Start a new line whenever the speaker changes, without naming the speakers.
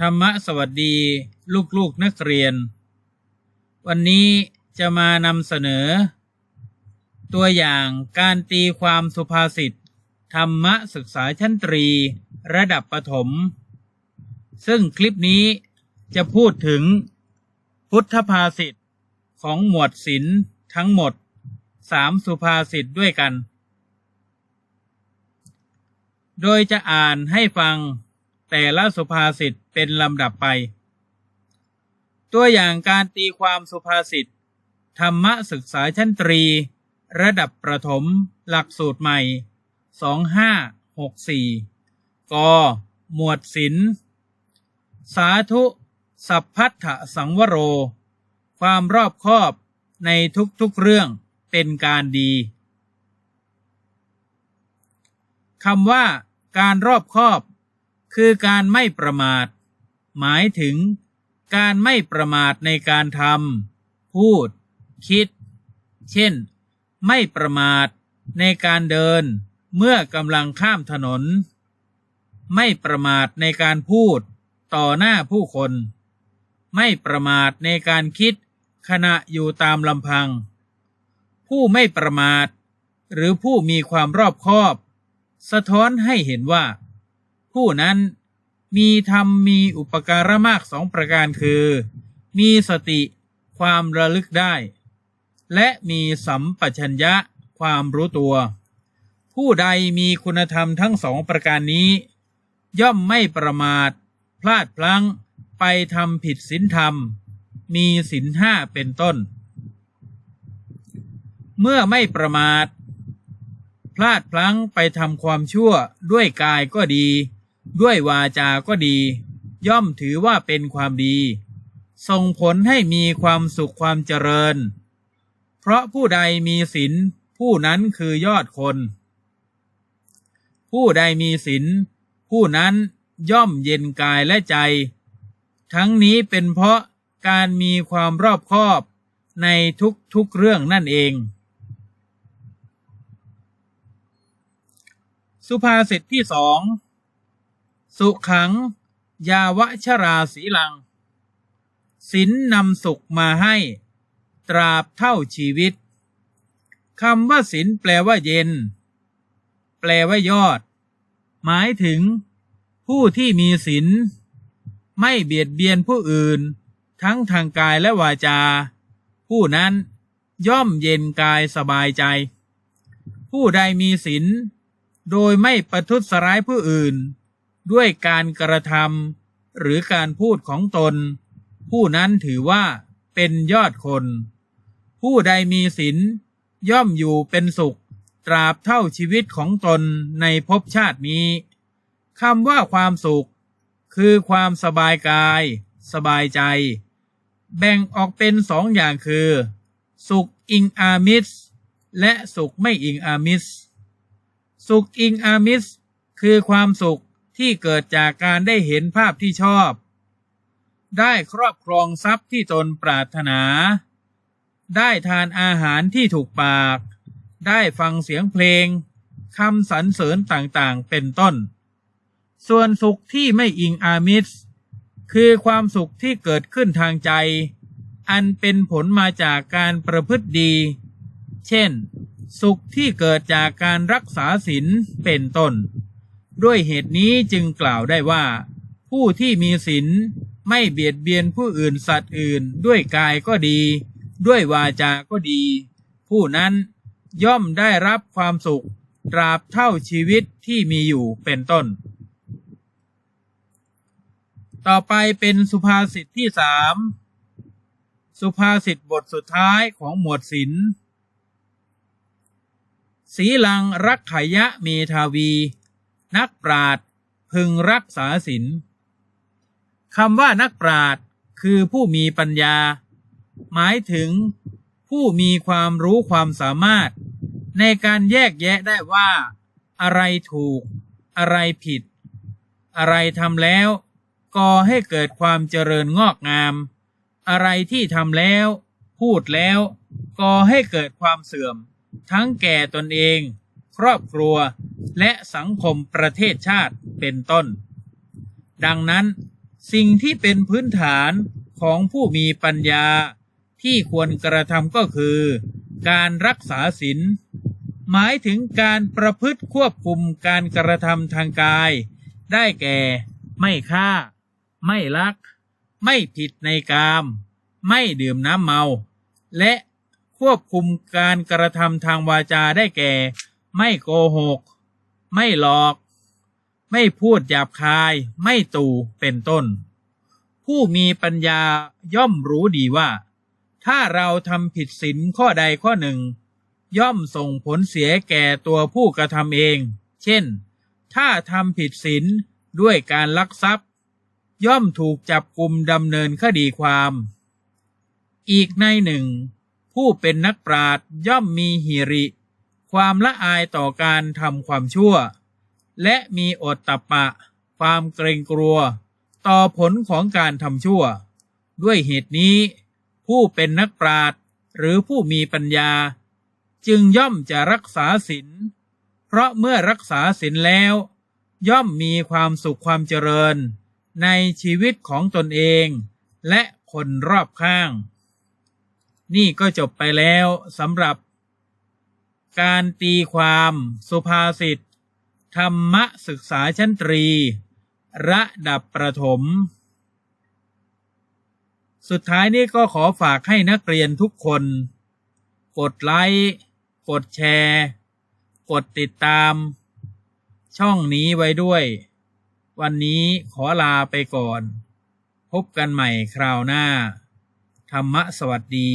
ธรรมะสวัสดีลูกๆนักเรียน วันนี้จะมานำเสนอ ตัวอย่างการตีความสุภาษิต ธรรมะศึกษาชั้นตรี ระดับประถม ซึ่งคลิปนี้จะพูดถึง พุทธภาษิตของหมวดศิลทั้งหมดสามสุภาษิตด้วยกัน โดยจะอ่านให้ฟังแต่ละสุภาษิต เป็นลำดับไป ตัวอย่างการตีความสุภาษิต ธรรมศึกษาชั้นตรี ระดับประถม หลักสูตรใหม่ 2564 ก หมวดศิลป์สาธุ สัพพัทธสังวโร ความรอบคอบในทุกๆเรื่องเป็นการดี คำว่าการรอบคอบ คือการไม่ประมาท หมายถึงการไม่ประมาทในการทำพูด คิด เช่น ไม่ประมาทในการเดิน เมื่อกำลังข้ามถนน ไม่ประมาทในการพูด ต่อหน้าผู้คน ไม่ประมาทในการคิด ขณะอยู่ตามลำพัง ผู้ไม่ประมาท หรือผู้มีความรอบคอบ สะท้อนให้เห็นว่า ผู้นั้น มีธรรมมีอุปการะมากสองประการคือ มีสติความระลึกได้ และมีสัมปชัญญะความรู้ตัว ผู้ใดมีคุณธรรมทั้งสองประการนี้ ย่อมไม่ประมาท พลาดพลั้งไปทำผิดศีลธรรม มีศีลห้าเป็นต้น เมื่อไม่ประมาท พลาดพลั้งไปทำความชั่วด้วยกายก็ดี ด้วยวาจาก็ดี ย่อมถือว่าเป็นความดี ส่งผลให้มีความสุขความเจริญ เพราะผู้ใดมีศีลผู้นั้นคือยอดคน ผู้ใดมีศีลผู้นั้นย่อมเย็นกายและใจ ทั้งนี้เป็นเพราะการมีความรอบคอบในทุกๆเรื่องนั่นเอง สุภาษิตที่สอง สุขัง ยาวชราสีลังสินนำสุขมาให้ ตราบเท่าชีวิตคำว่าสินแปลว่าเย็น แปลว่ายอด หมายถึง ผู้ที่มีศีลไม่เบียดเบียนผู้อื่น ทั้งทางกายและวาจา ผู้นั้นย่อมเย็นกายสบายใจ ผู้ใดมีศีลโดยไม่ประทุษร้ายผู้อื่น ด้วยการกระทำหรือการพูดของตน ผู้นั้นถือว่าเป็นยอดคน ผู้ใดมีศีลย่อมอยู่เป็นสุข ตราบเท่าชีวิตของตนในภพชาตินี้คำว่าความสุข คือความสบายกาย สบายใจ แบ่งออกเป็นสองอย่างคือ สุขอิงอามิสและสุขไม่อิงอามิส สุขอิงอามิส คือความสุข ที่เกิดจากการได้เห็นภาพที่ชอบ ได้ครอบครองทรัพย์ที่ตนปรารถนา ได้ทานอาหารที่ถูกปาก ได้ฟังเสียงเพลงคำสรรเสริญต่างๆ เป็นต้น ส่วนสุขที่ไม่อิงอามิสคือความสุขที่เกิดขึ้นทางใจ อันเป็นผลมาจากการประพฤติดี เช่น สุขที่เกิดจากการรักษาศีลเป็นต้น ด้วยเหตุนี้จึงกล่าวได้ว่า ผู้ที่มีศีลไม่เบียดเบียนผู้อื่นสัตว์อื่น ด้วยกายก็ดี ด้วยวาจาก็ดี ผู้นั้นย่อมได้รับความสุข ตราบเท่าชีวิตที่มีอยู่เป็นต้น ต่อไปเป็นสุภาษิตที่สามสุภาษิตบทสุดท้ายของหมวดศิลสีลังรักขยะเมทาวี นักปราดพึงรักษาศีลคำว่านักปราดคือผู้มีปัญญา หมายถึงผู้มีความรู้ความสามารถ ในการแยกแยะได้ว่า อะไรถูก อะไรผิด อะไรทำแล้วก่อให้เกิดความเจริญงอกงาม อะไรที่ทำแล้ว พูดแล้วก่อให้เกิดความเสื่อม ทั้งแก่ตนเอง ครอบครัว และสังคมประเทศชาติเป็นต้น ดังนั้นสิ่งที่เป็นพื้นฐานของผู้มีปัญญาที่ควรกระทำก็คือ การรักษาศีลหมายถึงการประพฤติควบคุมการกระทำทางกาย ได้แก่ ไม่ฆ่า ไม่ลัก ไม่ผิดในกาม ไม่ดื่มน้ำเมา และควบคุมการกระทำทางวาจาได้แก่ ไม่โกหก ไม่หลอก ไม่พูดหยาบคาย ไม่ตู่เป็นต้น ผู้มีปัญญาย่อมรู้ดีว่า ถ้าเราทำผิดศีลข้อใดข้อหนึ่ง ย่อมส่งผลเสียแก่ตัวผู้กระทำเอง เช่น ถ้าทำผิดศีลด้วยการลักทรัพย์ ย่อมถูกจับกลุ่มดำเนินคดีความ อีกในหนึ่ง ผู้เป็นนักปราชญ์ย่อมมีหิริ ความละอายต่อการทำความชั่ว และมีอดตัปปะ ความเกรงกลัว ต่อผลของการทำชั่ว ด้วยเหตุนี้ ผู้เป็นนักปราชญ์หรือผู้มีปัญญา จึงย่อมจะรักษาศีลเพราะเมื่อรักษาศีลแล้ว ย่อมมีความสุขความเจริญ ในชีวิตของตนเอง และคนรอบข้าง นี่ก็จบไปแล้วสำหรับ การตีความสุภาษิต ธรรมศึกษาชั้นตรี ระดับประถม สุดท้ายนี้ก็ขอฝากให้นักเรียนทุกคน กดไลค์กดแชร์ กดติดตาม ช่องนี้ไว้ด้วย วันนี้ขอลาไปก่อน พบกันใหม่คราวหน้า ธรรมะสวัสดี